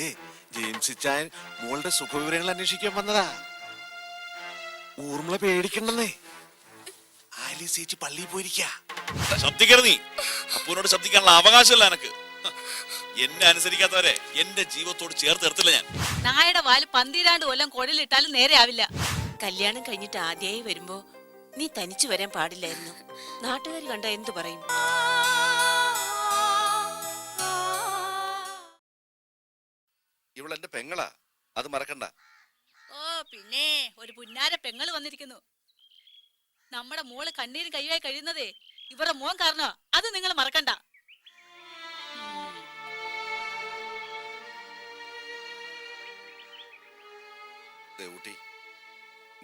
അതെ ജെയിംസ് ചാൻ മോളുടെ സുഖവിവരങ്ങൾ അന്വേഷിക്കാൻ വന്നതാ. ഊർമിള പേടിക്കണ്ടെന്നേ. ആലീസ് ചേച്ചി പള്ളിയിൽ പോയിരിക്കാ. ശബ്ദിക്കരുത് നീ. അപ്പൂനോട് ശബ്ദിക്കാനുള്ള അവകാശമല്ല എനക്ക് എന്നെ അനുസരിക്കാത്തവരെ എന്റെ ജീവിതത്തോട് ചേർത്ത് നിർത്തില്ല ഞാൻ. നായയുടെ വാൽ പന്തിരാണ്ട് കൊല്ലം കുഴലിട്ടാലും നേരെ ആവില്ല. കല്യാണം കഴിഞ്ഞിട്ട് ആദ്യമായി വരുമ്പോ നീ തനിച്ചു വരാൻ പാടില്ലായിരുന്നു. നാട്ടുകാർ കണ്ട എന്തു പറയും? ഇവളെന്റെ പെങ്ങളാ. അത് മറക്കണ്ട. ഓ പിന്നെ ഒരു പുന്നാര പെങ്ങൾ വന്നിരിക്കുന്നു. നമ്മുടെ മോൾ കണ്ണീര് കൈയായി കഴിയുന്നതേ ഇവരുടെ മോൻ കാരണോ അത് നിങ്ങൾ മറക്കണ്ട. ദേവൂട്ടി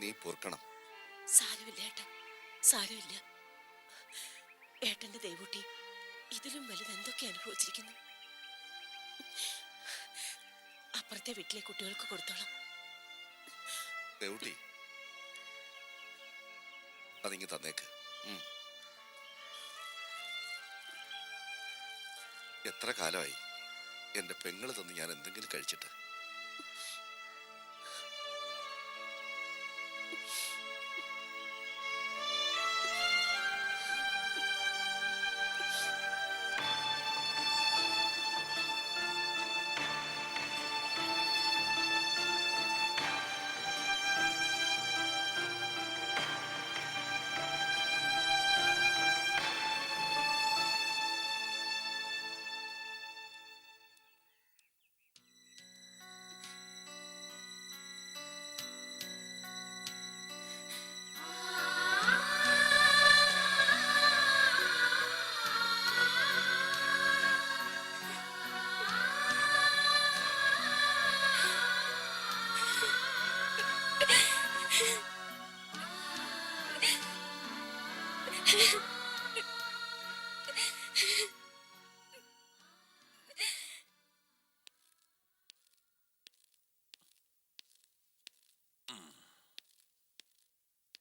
നീ പൊറുക്കണം. സാരമില്ല ഏട്ടൻ സാരമില്ല. ഏട്ടന്റെ ദേവൂട്ടി ഇതിലും വലുത് എന്തൊക്കെ അനുഭവിച്ചിരിക്കുന്നു? അപ്പുറത്തെ വീട്ടിലെ കുട്ടികൾക്ക് കൊടുത്തോളാം. തന്നേക്ക്. എത്ര കാലമായി എന്റെ പെങ്ങൾ തന്ന് ഞാൻ എന്തെങ്കിലും കഴിച്ചിട്ട്?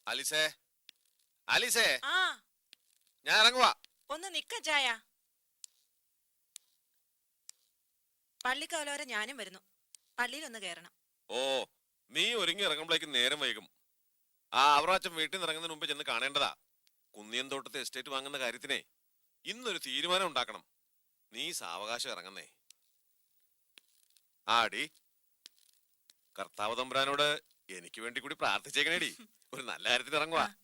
ആലീസേ അലിസേ. ആ. ഞാൻ ഇറങ്ങുവാ. ഒന്ന് നിക്ക ചായ. പള്ളിക്കവലോരെ ഞാനും വരുന്നു. പള്ളിയിൽ ഒന്ന് കയറണം ഓ നീ ഒരുങ്ങി ഇറങ്ങുമ്പോഴേക്കും നേരം വൈകും. ആ അവറാച്ചൻ വീട്ടിൽ നിന്ന് ഇറങ്ങുന്നതിന് മുമ്പ് ചെന്ന് കാണേണ്ടതാ. കുന്നിയൻ തോട്ടത്തെ എസ്റ്റേറ്റ് വാങ്ങുന്ന കാര്യത്തിനെ ഇന്നൊരു തീരുമാനം ഉണ്ടാക്കണം. നീ സാവകാശം ഇറങ്ങുന്നേ. ആടി കർത്താവ് തമ്പുരാനോട് എനിക്ക് വേണ്ടി കൂടി പ്രാർത്ഥിച്ചേക്കണേടി. ഒരു നല്ല കാര്യത്തിൽ ഇറങ്ങുവാ.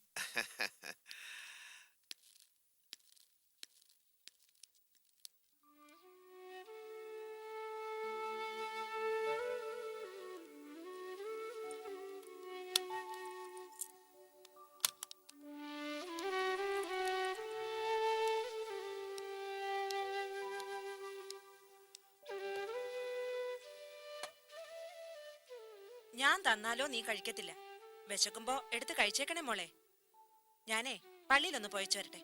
ഞാൻ തന്നാലോ നീ കഴിക്കത്തില്ല. വിശക്കുമ്പോ എടുത്ത് കഴിച്ചേക്കണേ മോളെ. ഞാനേ പള്ളിയിലൊന്ന് പോയച്ചു വരട്ടെ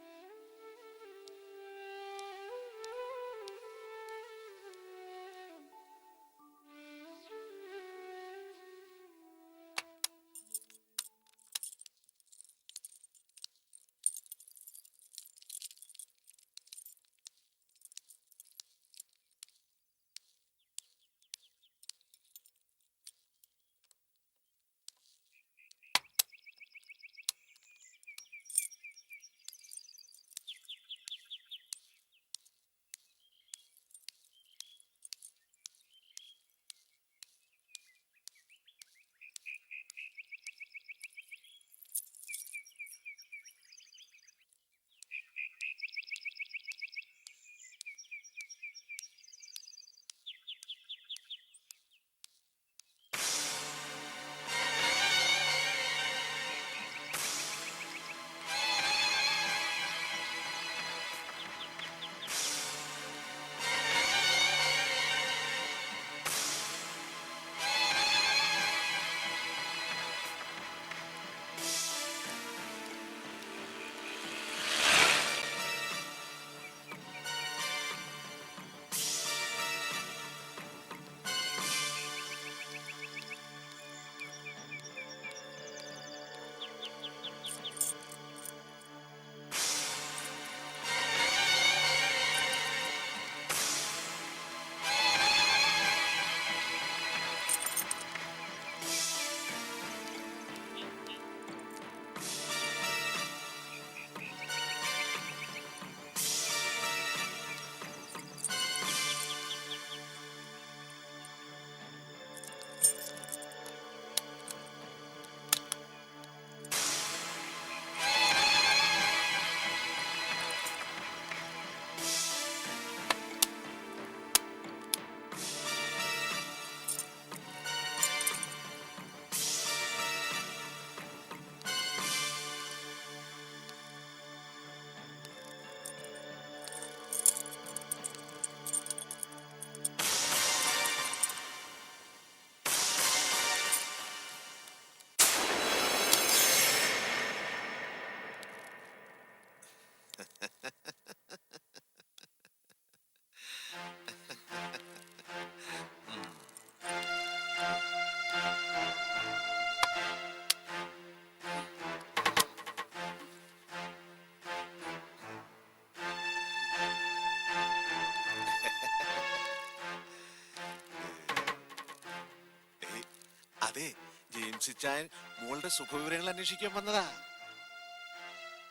ചാൻ മോളുടെ സുഖവിവരങ്ങൾ അന്വേഷിക്കാൻ വന്നതാ.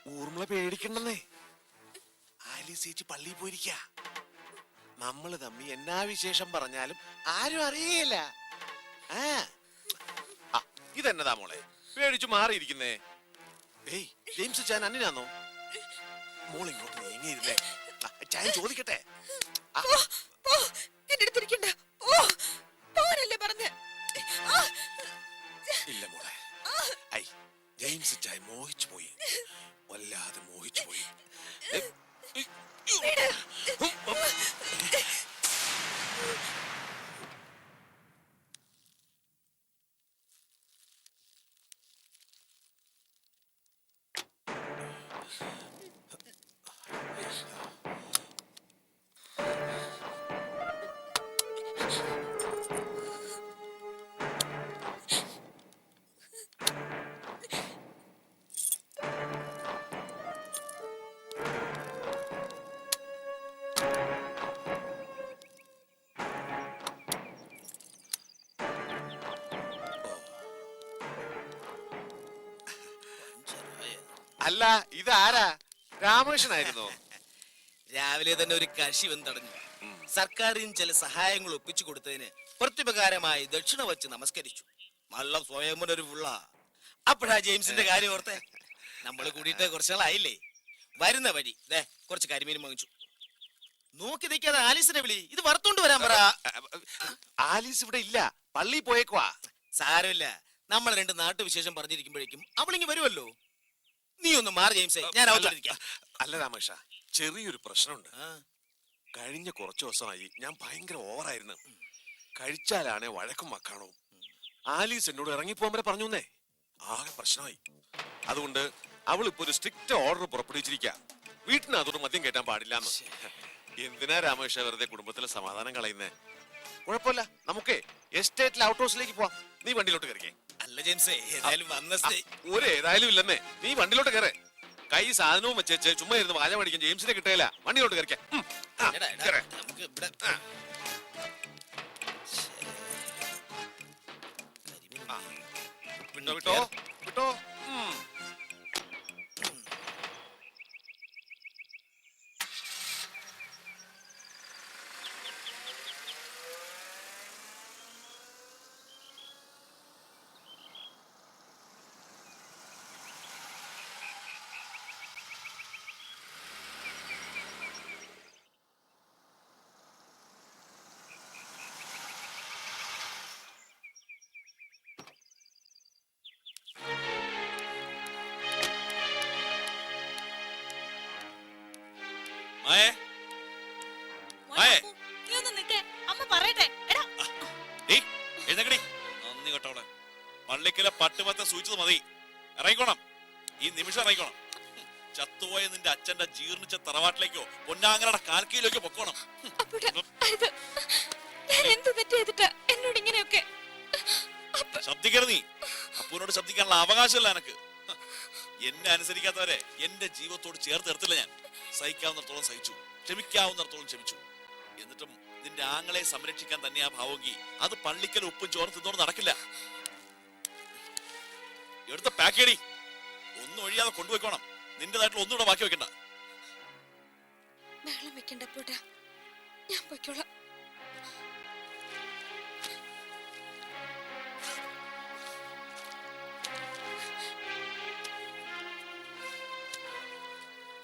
ഊർമിള പേടിക്കണ്ടെന്നേ. ആലീസ് ചേച്ചി പള്ളിയിൽ പോയിരിക്ക. നമ്മൾ തമ്മി എന്നാ വിശേഷം പറഞ്ഞാലും ആരും അറിയില്ല ആ. ആ, ഇതെന്നതാ മോളെ? പേടിച്ചു മാറിയിരിക്കുന്നേ. ഏയ് ജെയിംസ് ചാൻ അന്നിനാന്നോ മോൾ ഇങ്ങോട്ട് നീങ്ങിയിരുന്നേ. ആ, ചാൻ ചോദിക്കട്ടെ. ആ, എന്റെ അടുത്തിരിക്കണ്ട ഓ പോരല്ലേ പറഞ്ഞ്. ഇല്ല മോളെ. ഐ ജെയിംസ് ചായ മോഹിച്ചു പോയി. വല്ലാതെ മോഹിച്ചു പോയി. അല്ല ഇത് ആരാ ഇതാരാ? രാമകൃഷ്ണനായിരുന്നോ? രാവിലെ തന്നെ ഒരു കശി വന്നടഞ്ഞു സർക്കാരിന് ചില സഹായങ്ങൾ ഒപ്പിച്ചു കൊടുത്തതിന് പ്രത്യുപകാരമായി ദക്ഷിണ വച്ച് നമസ്കരിച്ചു. നല്ല സ്വയം ഒരു ഉള്ള അപ്പോഴാ ജെയിംസിന്റെ കാര്യം ഓർത്തെ? നമ്മൾ കൂടിയിട്ട് കുറച്ച് നാളായില്ലേ? വരുന്ന വഴി. ദേ കുറച്ച് കരിമീനും വാങ്ങിച്ചു. നോക്കി നിൽക്കാതെ ആലീസിനെ വിളി. ഇത് വറുത്തോണ്ട് വരാൻ പറ. ആലീസ് ഇവിടെ ഇല്ല. പള്ളി പോയേക്കുവാ. സാരമില്ല. നമ്മൾ രണ്ട് നാട്ടുവിശേഷം പറഞ്ഞിരിക്കുമ്പോഴേക്കും അവളിങ്ങി വരുമല്ലോ നീ ഒന്ന് മാറി ജെയിംസേ. ഞാൻ അവതരിക്കാം അല്ല രാമേഷ ചെറിയൊരു പ്രശ്നമുണ്ട്. കഴിഞ്ഞ കുറച്ച് ദിവസമായി ഞാൻ ഭയങ്കര ഓവറായിരുന്നു. കഴിച്ചാലാണേ വഴക്കും വക്കാണോ ആലീസ് എന്നോട് ഇറങ്ങിപ്പോകാൻ വരെ പറഞ്ഞു തന്നെ ആകെ പ്രശ്നമായി. അതുകൊണ്ട് അവൾ ഇപ്പൊ ഒരു സ്ട്രിക്റ്റ് ഓർഡർ പുറപ്പെടുവിച്ചിരിക്ക. വീട്ടിനകത്തോട് മദ്യം കേട്ടാൻ പാടില്ല എന്തിനാ രാമകൃഷ്ണ വെറുതെ കുടുംബത്തിലെ സമാധാനം കളയുന്നേ? കുഴപ്പമില്ല. നമുക്കേ എസ്റ്റേറ്റിലെ ഔട്ട് ഹൗസിലേക്ക് പോവാം. നീ വണ്ടിയിലോട്ട് കയറിക്കേ. അല്ല ജെയിംസേ ഏതായാലും വന്ന സ്ഥിതി ഒരു ഏതായാലും ഇല്ലെന്നേ നീ വണ്ടിയിലോട്ട് കയറേ കൈ സാധനവും വെച്ചേച്ച് ചുമ്മാ ഇരുന്ന് വാല പഠിക്കാൻ ജെയിംസിനെ കിട്ടേല വണ്ടിയിലോട്ട് കയറിക്കാം ഉം. ആ, എടാ. നമുക്ക് ഇവിടെ ആ. കരിമീൻ ആ. വിട്ടോ വിട്ടോ പട്ടുമത്ത സൂചിച്ചത് മതി. ഇറങ്ങിക്കോണം. ഈ നിമിഷം ഇറങ്ങിക്കോണം. ചത്തുപോയ നിന്റെ അച്ഛന്റെ ജീർണിച്ച തറവാട്ടിലേക്കോ പൊന്നാങ്ങരുടെ കാൽക്കീഴിലേക്കോ പൊക്കോണം. എന്നോട് ഇങ്ങനെയൊക്കെ? ശബ്ദിക്കരുത് നീ. അപ്പൂനോട് ശബ്ദിക്കാനുള്ള അവകാശമല്ല എനക്ക് എന്നെ അനുസരിക്കാത്തവരെ എന്റെ ജീവിതത്തോട് ചേർത്ത് നിർത്തില്ല ഞാൻ. സഹിക്കാവുന്നിടത്തോളം സഹിച്ചു. ക്ഷമിക്കാവുന്നിടത്തോളം ക്ഷമിച്ചു. എന്നിട്ടും നിന്റെ ആങ്ങളെ സംരക്ഷിക്കാൻ തന്നെയാ ഭാവമെങ്കിൽ അത് പള്ളിക്കൽ ഉപ്പും ചോർന്ന് തിന്നോട് നടക്കില്ല. എടുത്ത പാക്കേടി ഒന്നും ഒഴിയാതെ കൊണ്ടുപോയിക്കോണം. നിന്റേതായിട്ടുള്ള ഒന്നും ഇവിടെ ബാക്കി വെക്കണ്ട. ബഹളം വെക്കണ്ട പോട്ടാ ഞാൻ പൊയ്ക്കോളാം.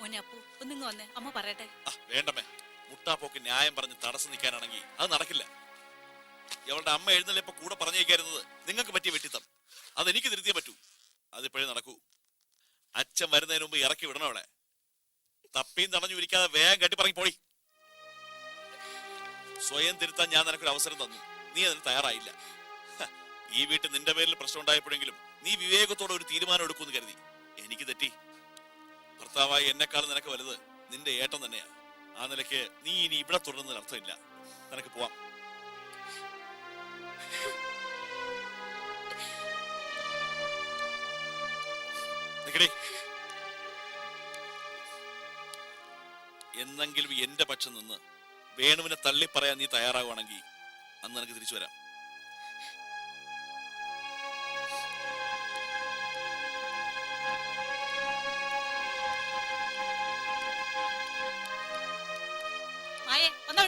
മോനെ അപ്പു ഒന്നിങ്ങ് വന്നേ. അമ്മ പറയട്ടെ. ആ, വേണ്ടമ്മേ. മുട്ടാപ്പോക്ക് ന്യായം പറഞ്ഞ് തടസ്സം നിൽക്കാനാണെങ്കിൽ അത് നടക്കില്ല. ഇവളുടെ അമ്മ എഴുന്നള്ളിയപ്പോ കൂടെ പറഞ്ഞേക്കായിരുന്നത് നിങ്ങൾക്ക് പറ്റിയ വെട്ടിത്തം. അതെനിക്ക് തിരുത്തിയേ പറ്റൂ. അതിപ്പോഴേ നടക്കൂ. അച്ഛൻ വരുന്നതിന് മുമ്പ് ഇറക്കി വിടണം അവളെ. തപ്പിയും തടഞ്ഞു ഇരിക്കാതെ വേഗം കെട്ടി പറഞ്ഞു പോടി. സ്വയം തിരുത്താൻ ഞാൻ നിനക്കൊരു അവസരം തന്നു. നീ അതിന് തയ്യാറായില്ല. ഈ വീട്ടിൽ നിന്റെ പേരിൽ പ്രശ്നം ഉണ്ടായപ്പോഴെങ്കിലും നീ വിവേകത്തോടെ ഒരു തീരുമാനം എടുക്കുമെന്ന് കരുതി. എനിക്ക് തെറ്റി. ഭർത്താവായി എന്നെക്കാളും നിനക്ക് വലുത് നിന്റെ ഏട്ടം തന്നെയാ. ആ നിലയ്ക്ക് നീ ഇനി ഇവിടെ തുടരുന്നതിന് അർത്ഥമില്ല. നിനക്ക് പോവാം. നിക്കടി. എന്നെങ്കിലും എന്റെ പക്ഷം നിന്ന് വേണുവിനെ തള്ളി പറയാൻ നീ തയ്യാറാവുകയാണെങ്കിൽ അന്ന് നിനക്ക് തിരിച്ചു വരാം.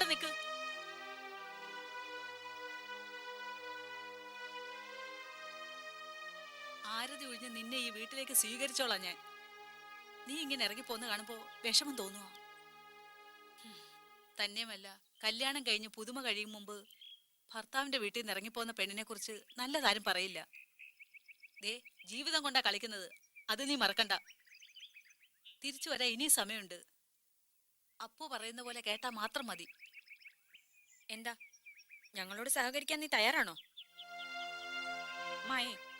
നിക്ക് വീട്ടിലേക്ക് സ്വീകരിച്ചോളാം ഞാൻ. നീ ഇങ്ങനെ ഇറങ്ങിപ്പോന്ന് കാണുമ്പോ വിഷമം തോന്നുവോ? തന്നെയുമല്ല. കല്യാണം കഴിഞ്ഞ് പുതുമ കഴിയും മുമ്പ് ഭർത്താവിന്റെ വീട്ടിൽ നിന്ന് ഇറങ്ങിപ്പോന്ന പെണ്ണിനെ കുറിച്ച് നല്ലതാരും പറയില്ല. ദേ ജീവിതം കൊണ്ടാ കളിക്കുന്നത്. അത് നീ മറക്കണ്ട. തിരിച്ചു വരാൻ ഇനിയും സമയമുണ്ട്. അപ്പു പറയുന്ന പോലെ കേട്ടാ മാത്രം മതി. എന്താ? ഞങ്ങളോട് സഹകരിക്കാൻ നീ തയ്യാറാണോ? മായേ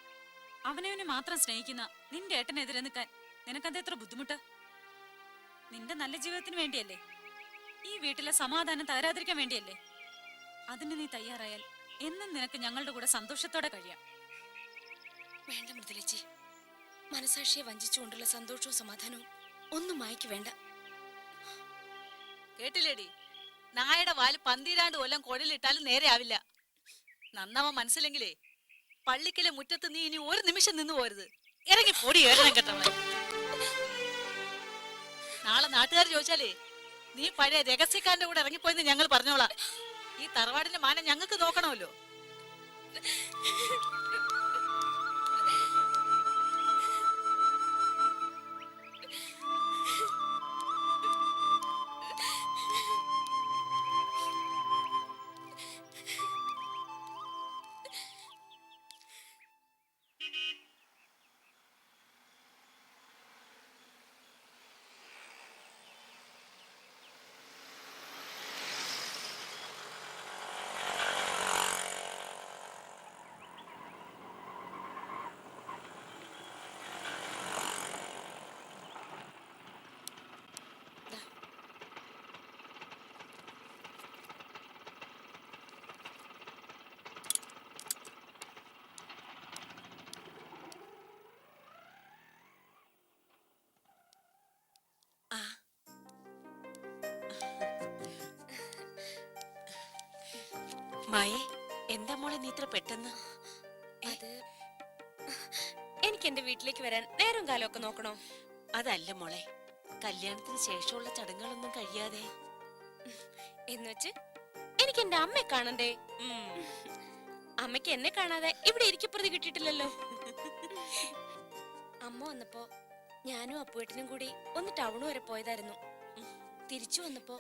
അവനവനെ മാത്രം സ്നേഹിക്കുന്ന നിന്റെ ഏട്ടനെതിരെ നിൽക്കാൻ നിനക്കത് എത്ര ബുദ്ധിമുട്ട്? നിന്റെ നല്ല ജീവിതത്തിന് വേണ്ടിയല്ലേ? ഈ വീട്ടിലെ സമാധാനം തകരാതിരിക്കാൻ വേണ്ടിയല്ലേ? അതിന് നീ തയ്യാറായാൽ എന്നും നിനക്ക് ഞങ്ങളുടെ കൂടെ സന്തോഷത്തോടെ കഴിയാം. വേണ്ട മൃദുലച്ചി. മനസാക്ഷിയെ വഞ്ചിച്ചുകൊണ്ടുള്ള സന്തോഷവും സമാധാനവും ഒന്നും മായ്ക്ക് വേണ്ട. കേട്ടില്ലേടി? നായയുടെ വാൽ പന്തിരാണ്ട് കൊല്ലം കുഴലിട്ടാലും നേരെയാവില്ല. നന്നവ മനസ്സിലെങ്കിലേ പള്ളിക്കലെ മുറ്റത്ത് നീ ഇനി ഒരു നിമിഷം നിന്ന് പോരുത്. ഇറങ്ങി പൊടി ഏറണം കേട്ടവളെ നാളെ നാട്ടുകാർ ചോദിച്ചാലേ നീ പഴയ രഹസ്യക്കാരന്റെ കൂടെ ഇറങ്ങിപ്പോയെന്ന് ഞങ്ങൾ പറഞ്ഞോളാം. ഈ തറവാടിന്റെ മാനം ഞങ്ങൾക്ക് നോക്കണമല്ലോ. മായേ എന്താ മോളെ നീ ഇത്ര പെട്ടെന്ന്? അത് എനിക്ക് എന്റെ വീട്ടിലേക്ക് വരാൻ നേരം കാലമൊക്കെ നോക്കണോ? അതല്ല മോളെ കല്യാണത്തിന് ശേഷമുള്ള ചടങ്ങുകളൊന്നും കഴിയാതെ. എന്നുവെച്ച് എനിക്ക് എന്റെ അമ്മയെ കാണണ്ടേ? അമ്മയ്ക്ക് എന്നെ കാണാതെ ഇവിടെ ഇരിക്കപ്രതി കിട്ടിയിട്ടില്ലല്ലോ. അമ്മ വന്നപ്പോ ഞാനും അപ്പുവേട്ടനും കൂടി ഒന്ന് ടൗൺ വരെ പോയതായിരുന്നു. തിരിച്ചു വന്നപ്പോ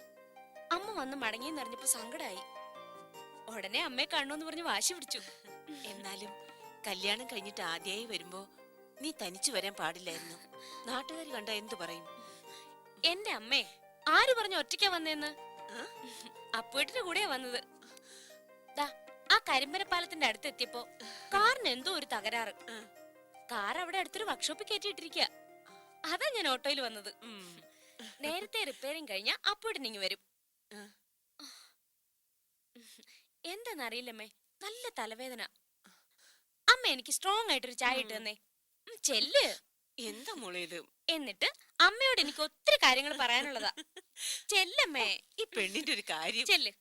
അമ്മ വന്ന് മടങ്ങിയെന്നറിഞ്ഞപ്പോ സങ്കടായി. ഉടനെ അമ്മയെ കാണണമെന്ന് പറഞ്ഞ് വാശി പിടിച്ചു. എന്നാലും കല്യാണം കഴിഞ്ഞിട്ട് ആദ്യമായി വരുമ്പോ നീ തനിച്ചു വരാൻ പാടില്ലായിരുന്നു. നാട്ടുകാർ കണ്ട എന്തു പറയും? എന്റെ അമ്മേ ആര് പറഞ്ഞു ഒറ്റയ്ക്കാ വന്നേന്ന്? അപ്പുവേട്ടിന്റെ കൂടെയാ വന്നത്. ദാ ആ കരിമ്പനപ്പാലത്തിന്റെ അടുത്തെത്തിയപ്പോ കാറിന് എന്തോ ഒരു തകരാറ്. കാർ അവിടെ അടുത്തൊരു വർക്ക്ഷോപ്പിൽ കയറ്റിയിട്ടിരിക്കുക അതാ ഞാൻ ഓട്ടോയിൽ വന്നത്. നേരത്തെ റിപ്പയറിങ് കഴിഞ്ഞ ഇങ്ങ് വരും. എന്താന്നറിയില്ലമ്മേ. നല്ല തലവേദന. അമ്മ എനിക്ക് സ്ട്രോങ് ആയിട്ടൊരു ചായ ഇട്ട് തന്നേ. ഉം, ചെല്ല്. എന്താ മോളെ ഇത്? എന്നിട്ട് അമ്മയോട് എനിക്ക് ഒത്തിരി കാര്യങ്ങൾ പറയാനുള്ളതാ. ചെല്ലമ്മേ. ഈ പെണ്ണിന്റെ ഒരു കാര്യം. ചെല്ല്.